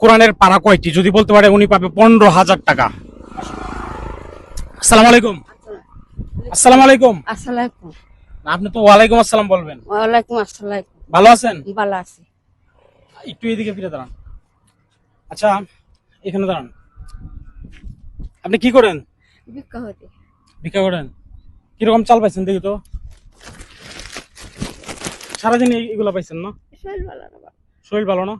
কোরআনের পাড়া কয়টি? যদি বলতে পারে উনি পাবে পনেরো হাজার টাকা। আসসালাম আলাইকুম। আসসালামু আলাইকুম। আসসালামাইকুম আপনি তো ওয়ালাইকুম আসসালাম বলবেন। ওয়ালাইকুম আসসালাম। ভালো আছেন? ভালো আছি। একটু এদিকে ফিরে দাঁড়ান। আচ্ছা এখানে দাঁড়ান। আপনি কি করেন? ভিক্ষা হতে ভিক্ষা করেন? কীরকম চাল পাইছেন দেখি তো। সারাদিন এগুলা পাইছেন না? শরীর ভালো না শরীর ভালো না?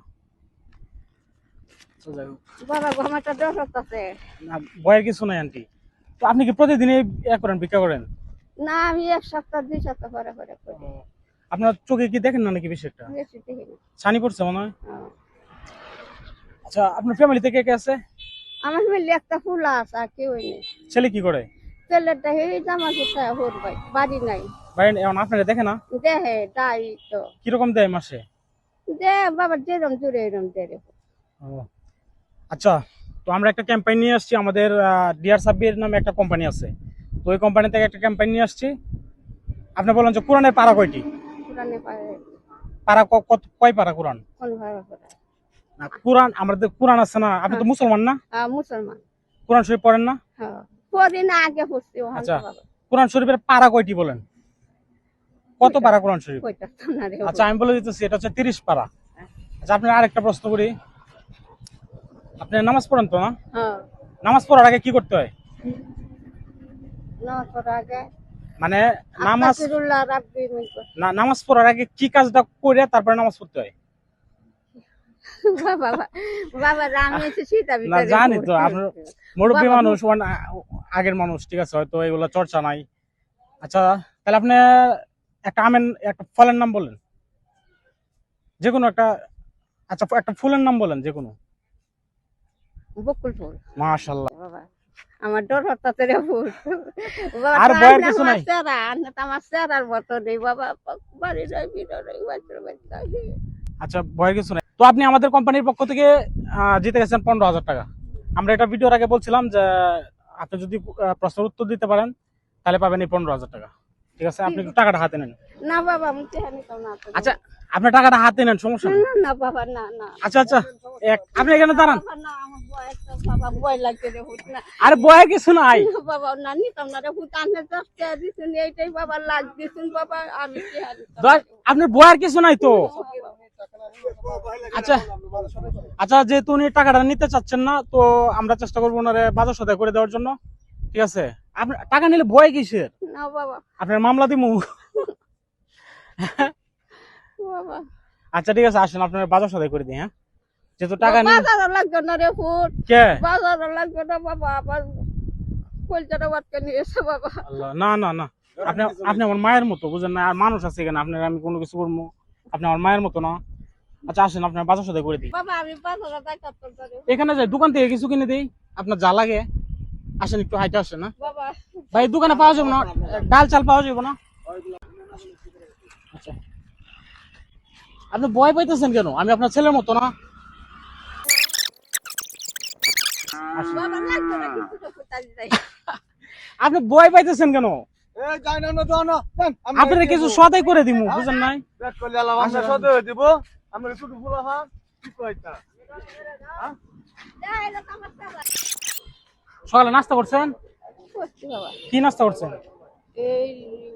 যাই হোক। বাবা ঘুমাটা দশ আছে না, ভয়ের কিছু নাই আন্টি। তো আপনি কি প্রতিদিন ইয়া করেন ভিক্ষা করেন? না আমি এক সপ্তাহ দুই সপ্তাহ পরে পরে করি। আপনার চোখে কি দেখেন না নাকি বেশি একটা বেশি দেখি না ছানি পড়ছে মনে হয়। আচ্ছা আপনার ফ্যামিলিতে কে কে আছে? আমার মিলে একটা ফুল আছে আর কেউ নেই। ছেলে কি করে? ছেলেটা এই জামা কোথায় হোর ভাই বাড়ি নাই। বাইরে এখন আপনারা দেখে না? দেহে দাই তো। কীরকম দেয় মাসে? দে বাবা যেরম জুড়ে এরম দে রে। ও, আচ্ছা তো আমরা একটা ক্যাম্পেইন নিয়ে আসছি আমাদের ডিআর সাব্বির নামে একটা কোম্পানি আছে। তো ওই কোম্পানি থেকে একটা ক্যাম্পেইন নিয়ে আসছি। আপনি বলেন যে কোরআনের পাড়া কয়টি? পাড়া কয় পাড়া কোরআন? না কোরআন আমাদের কোরআন আছে না? আপনি তো মুসলমান না? হ্যাঁ মুসলমান। কোরআন শরীফ পড়েন না? হ্যাঁ পরি না আগে পড়ছি আচ্ছা। কোরআন শরীফের পাড়া কয়টি বলেন? কত পাড়া কোরআন শরীফ? আচ্ছা আমি বলে দিতেছি এটা হচ্ছে তিরিশ পাড়া। আচ্ছা আপনার আরেকটা প্রশ্ন করি। আপনি নামাজ পড়েন তো না? নামাজ পড়ার আগে কি করতে হয়? নামাজ পড়ার আগে মানে নামাজ না নামাজ পড়ার আগে কি কাজটা করে তারপরে নামাজ পড়তে হয়? জানি তো। আপনার মুরব্বী মানুষ মানে আগের মানুষ ঠিক আছে হয়তো এগুলো চর্চা নাই। আচ্ছা তাহলে আপনি একটা আমের একটা ফলের নাম বলেন। যে কোনো একটা আচ্ছা একটা ফুলের নাম বলেন যে কোনো বাবা আমার ডর হতাতে রে আর কিছু নাই? আমার মতো নেই বাবা বাড়ি বাচ্চা আচ্ছা ভয় কিছু নাই। তো আপনি আমাদের কোম্পানির পক্ষ থেকে জিতে গেছেন পনেরো হাজার টাকা। আমরা এটা ভিডিওর আগে বলছিলাম যে আপনি যদি প্রশ্নের উত্তর দিতে পারেন তাহলে পাবেন এই পনেরো হাজার টাকা। ঠিক আছে? আপনি টাকাটা হাতে নেন। না বাবা আমি। আচ্ছা আপনি টাকাটা হাতে নেন সমস্যা না না বাবা না না। আচ্ছা আচ্ছা এক আপনি এখানে দাঁড়ান। আরে বয় কিছু নাই বাবা না নিতাম না রে আনে দশ টাকা দিছুন এইটাই বাবা লাগ দিছুন বাবা আমি চেহারা নিতাম না। দশ- আপনার বয়ার কিছু নাই তো? আচ্ছা আচ্ছা যেহেতু উনি টাকাটা নিতে চাচ্ছেন না তো আমরা চেষ্টা করব ওনারে বাজার সদাই করে দেওয়ার জন্য। ঠিক আছে? আপনার টাকা নিলে বয় কিসের? আপনার মামলা দিমু? বাবা। আচ্ছা ঠিক আছে আসেন আপনার বাজার সদাই করে দিই হ্যাঁ? যেহেতু টাকা নিয়ে বাজারও লাগবে না রে ফুট। কে? বাজারও লাগবে না বাবা আবার কলচাটা বাচ্চা নিয়ে এসে বাবা। আল্লাহ না না না। আপনি আপনি আমার মায়ের মতো বুঝেন না? আর মানুষ আছে এখানে আপনার আমি কোনো কিছু করব আপনি আমার মায়ের মতো না? আচ্ছা আসেন আপনার বাজার সাথে করে দিই। বাবা আমি বাজারে এখানে যাই দোকান থেকে কিছু কিনে দিই আপনার যা লাগে। আসেন একটু হাইটে আসেন না? বাবা। ভাই দোকানে পাওয়া যাবে না? ডাল চাল পাওয়া যাবে না? আচ্ছা। আপনি ভয় পাইতেছেন কেন? আমি আপনার ছেলের মতো না বাবা লাগবে না কিছু তো কোথায় যাই আপনি ভয় পাইতেছেন কেন? এই যাই না না দাও না। আপনার কিছু দেবো। সদাই করে দিমু বুঝেন নাই? দিব। আমরা ছোট কি কইতা? না আমার সারা সকালে নাস্তা করছেন? কি নাস্তা করছেন? এই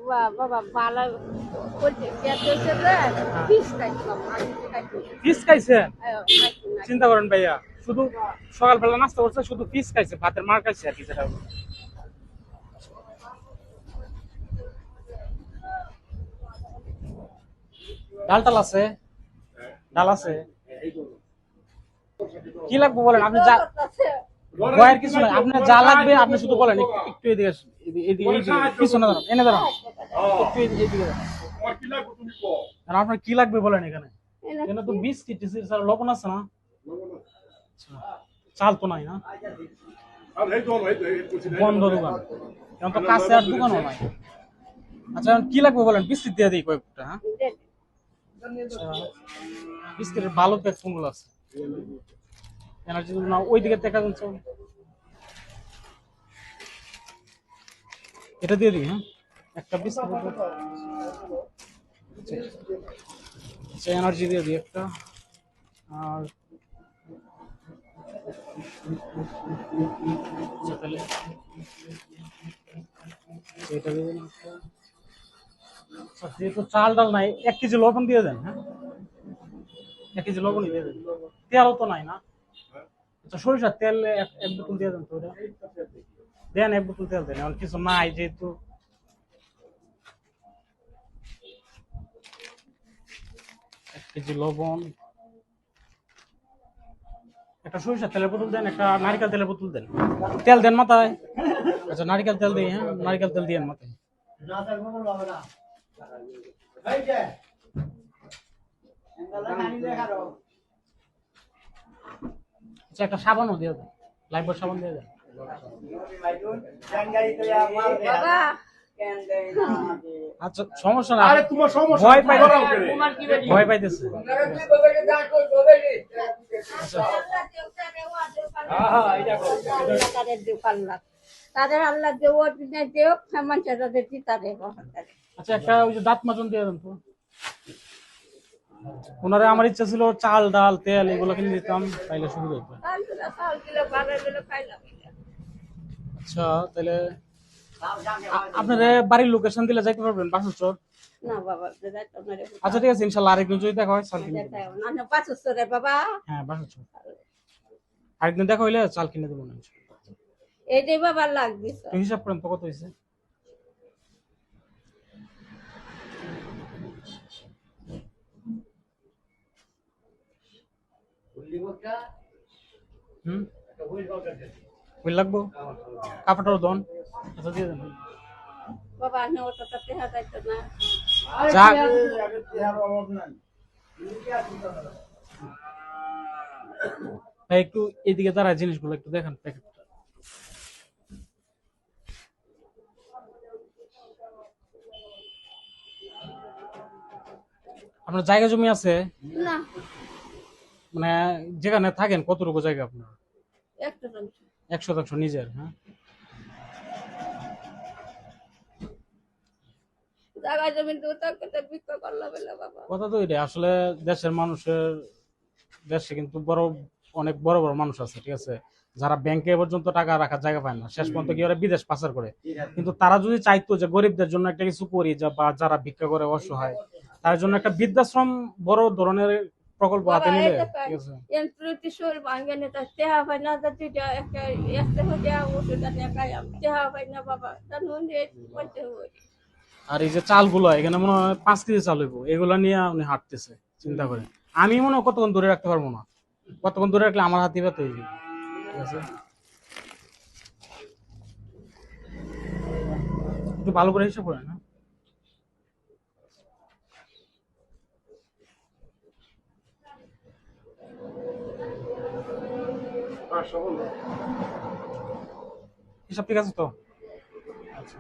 বা- বাবা ভালো বলছে পেট হয়েছে যে পিস খাইছি বাবা আমি খাইছি। ফিস খাইছেন? আয়ো, খাইছি না। চিন্তা করেন ভাইয়া। শুধু সকালবেলা নাস্তা করছে শুধু ফিস খাইছে ভাতের মার খাইছে আর কি যেটা ডাল টাল আছে? ডাল আছে? কি লাগবে বলেন? আপনি যা ভয়ের কিছু নাই। আপনার যা লাগবে আপনি শুধু বলেন। একটু- এদিকে। এদিকে এদিকে এইদিকে দাঁড়ান এনে দাঁড়ান। একটু এদিকে এদিকে দাঁড়ান। আপনার কি লাগবে বলেন এখানে? এখানে তো বিস্কিট লবণ আছে না? চাল তো নাই না? বন্ধ দোকান। এখন তো কাছে আর দোকানও নাই। আচ্ছা এখন কি লাগবে বলেন? বিস্কিট দিয়ে দিই কয়েকটা হ্যাঁ। আচ্ছা, বিস্কিটের ভালো প্যাক কোনগুলো আছে? এনার্জি না ওই দিকে দেখা যাচ্ছে। এটা দিয়ে দিই হ্যাঁ? একটা বিস্কিট। আচ্ছা এনার্জি দিয়ে দিই একটা। আর চাল ডাল নাই, এক কেজি লবণ দিয়ে দেন হ্যাঁ? এক কেজি লবণই দিয়ে দেন। তেলও তো নাই না। আচ্ছা সরিষার তেল এক বোতল দিয়ে দেন তো দেন এক বোতল তেল, দেন। এখন কিছু নাই যেহেতু। এক কেজি লবণ একটা সরিষার তেলের বোতল দেন একটা নারকেল তেলের বোতল দেন। তেল দেন মাথায়। আচ্ছা নারকেল তেল দিই হ্যাঁ? নারকেল তেল দিয়েন মাথায়। আচ্ছা একটা সাবানও দিয়ে দেন। লাইফ সাবান দিয়ে দেন। বাবা। আচ্ছা সমস্যা না। আরে তোমার সমস্যা ভয় পাই ভয় পাইতেছে তাদের আল্লাহ দেব দেব মানুষের তাদের আচ্ছা একটা ওই যে দাঁত মাজন দিয়ে দেন তো। ওনারে আমার ইচ্ছা ছিল চাল ডাল তেল এগুলো কিনে দিতাম তাইলে শুরু হতো আচ্ছা তাহলে আপনার বাড়ির লোকেশন দিলে যাইতে পারবেন বাসুচর না বাবা। আচ্ছা ঠিক আছে ইনশাল্লাহ আরেকদিন যদি দেখা হয় চাল কিনে বছরের বাবা। হ্যাঁ বাসুচর আরেকদিন দেখা হইলে চাল কিনে দেবো না। এইটাই বাবা লাগবে তো হিসাব করেন তো কত হয়েছে হুম? ওই লাগবো? কাপড়টাও দন আচ্ছা দিয়ে দেন। বাবা আমি অতটা টেহা যাইতো না। যাক। ভাই একটু এদিকে দাঁড়ায় জিনিসগুলো একটু দেখেন প্যাকেটটা আপনার জায়গা জমি আছে? না। মানে যেখানে থাকেন কতটুকু জায়গা আপনার? একটা এক শতাংশ নিজের হ্যাঁ। কথা তো আসলে দেশের মানুষের দেশে কিন্তু বড় অনেক বড় বড় মানুষ আছে ঠিক আছে? যারা ব্যাংকে পর্যন্ত টাকা রাখার জায়গা পায় না শেষ পর্যন্ত কি ওরা বিদেশ পাচার করে? কিন্তু তারা যদি চাইতো যে গরিবদের জন্য একটা কিছু করি বা যারা ভিক্ষা করে অসহায় তার জন্য একটা বৃদ্ধাশ্রম বড় ধরনের প্রকল্প হাতে নিলে? এটা ঠিক আছে। এন্ট্রিতে শোর ভাঙে না তার টেহা হয় না তার দুইটা একটা একটা হয়ে যায় ওষুধ আনে খাই হয় না বাবা তার নুনে বলতে হয় আর এই যে চালগুলো এখানে মনে হয় পাঁচ কেজি চাল হইব এগুলো নিয়ে উনি হাঁটতেছে চিন্তা করে আমি মনে হয় কতক্ষণ ধরে রাখতে পারব না কতক্ষণ ধরে রাখলে আমার হাতে ব্যথা হয়ে যাবে ঠিক আছে? একটু ভালো করে হিসাব করেন হ্যাঁ? হিসাব ঠিক আছে তো? আচ্ছা।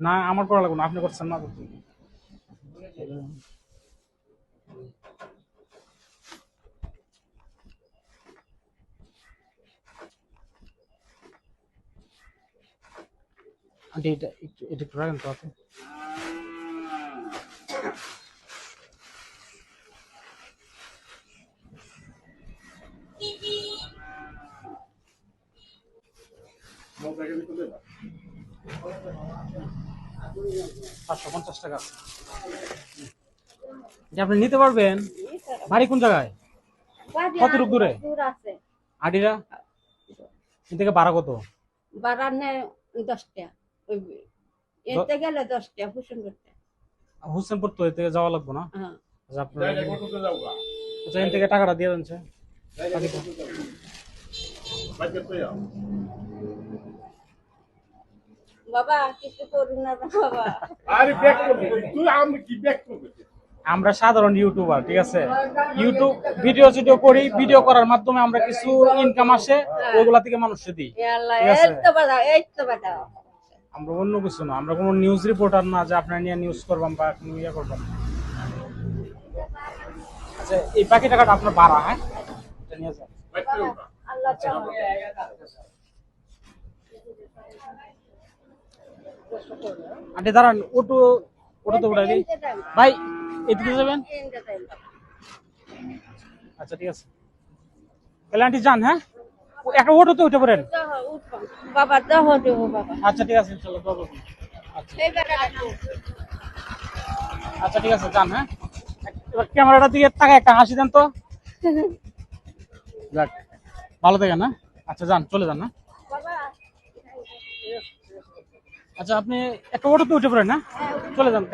না, আমার করা লাগবে না, আপনি করছেন না। আন্টি, এটা একটু এটা একটু রাখেন তো, আপনি। পাঁচশো পঞ্চাশ টাকা। আছে। আপনি নিতে পারবেন বাড়ি কোন জায়গায়? কতটুকু দূরে? দূর আছে। আডিরা? এ থেকে ভাড়া কত? বারানে দশটা। এতে গেলে দশটা করতে হোসেনপুর তো এ থেকে যাওয়া লাগবে না? হ্যাঁ। আচ্ছা আচ্ছা এখান থেকে টাকাটা দিয়ে দেন। বাবা কিছু করুন না বাবা। আরে ব্যাক করবে। তুই আমি কি ব্যাক করবে? আমরা সাধারণ ইউটিউবার ঠিক আছে? ইউটিউব ভিডিও ভিডিও করি ভিডিও করার মাধ্যমে আমরা কিছু ইনকাম আসে ওইগুলা থেকে মানুষকে দিই এ আল্লাহ ঠিক আছে। এই তো বাবা এই তো বাবা। আমরা অন্য কিছু না আমরা কোনো নিউজ রিপোর্টার না যে আপনার নিয়ে নিউজ করবাম বা ইয়ে করবাম। আচ্ছা এই বাকি টাকাটা আপনার ভাড়া হ্যাঁ? এটা নিয়ে যান। আল্লাহ আন্টি, দাঁড়ান, ওটো ওটো তো উঠাই ভাই, এদিকে যাবেন? আচ্ছা ঠিক আছে। তাহলে আন্টি যান হ্যাঁ? একটা ওটোতে উঠে পড়েন। বাবা বাবা আচ্ছা ঠিক আছে, ইনশাল্লাহ দোয়া করবেন। আচ্ছা। আচ্ছা ঠিক আছে, যান হ্যাঁ? এবার ক্যামেরাটা দিকে তাকায়, একটা হাসি দেন তো। যাক, ভালো থাকেন না আচ্ছা যান, চলে যান না বাবা আচ্ছা আপনি একটা অটোতে উঠে পড়েন না? চলে যান।